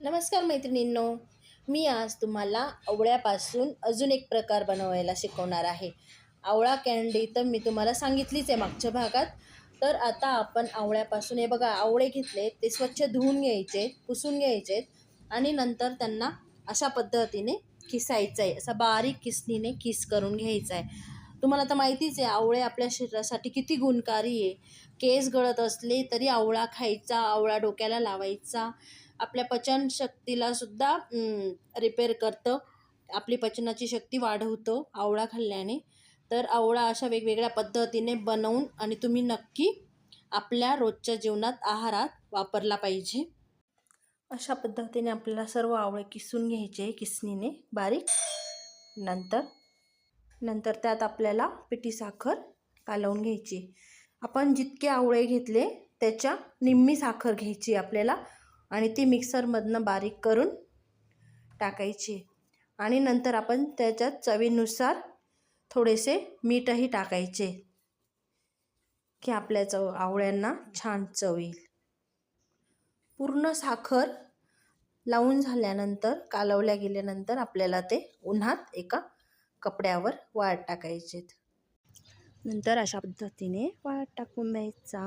नमस्कार मैत्रिणींनो मी आज तुम्हाला आवळ्यापासून अजून एक प्रकार बनवायला शिकवणार आहे. आवळा कॅन्डी तर मी तुम्हाला सांगितलीच आहे मागच्या भागात. तर आता आपण आवळ्यापासून हे बघा आवळे घेतले ते स्वच्छ धुवून घ्यायचे पुसून घ्यायचे आणि नंतर त्यांना अशा पद्धतीने किसायचं आहे असा बारीक किसणीने किस करून घ्यायचा आहे. तुम्हाला तर माहितीच आहे आवळे आपल्या शरीरासाठी किती गुणकारी आहे. केस गळत असले तरी आवळा खायचा आवळा डोक्याला लावायचा आपल्या पचनशक्तीला सुद्धा रिपेअर करतं. आपली पचनाची शक्ती वाढवतं आवळा खाल्ल्याने. तर आवळा अशा वेगवेगळ्या पद्धतीने बनवून आणि तुम्ही नक्की आपल्या रोजच्या जीवनात आहारात वापरला पाहिजे. अशा पद्धतीने आपल्याला सर्व आवळे किसून घ्यायचे किसणीने बारीक. नंतर नंतर त्यात आपल्याला पिठी साखर कालवून घ्यायची. आपण जितके आवळे घेतले त्याच्या निम्मी साखर घ्यायची आपल्याला. आणि ती मिक्सरमधनं बारीक करून टाकायची. आणि नंतर आपण त्याच्यात चवीनुसार थोडेसे मीठही टाकायचे की आपल्या चव आवळ्यांना छान चव येईल. पूर्ण साखर लावून झाल्यानंतर कालवल्या गेल्यानंतर आपल्याला ते उन्हात एका कपड्यावर वाळ टाकायचे नंतर अशा पद्धतीने वाळत टाकून द्यायचा.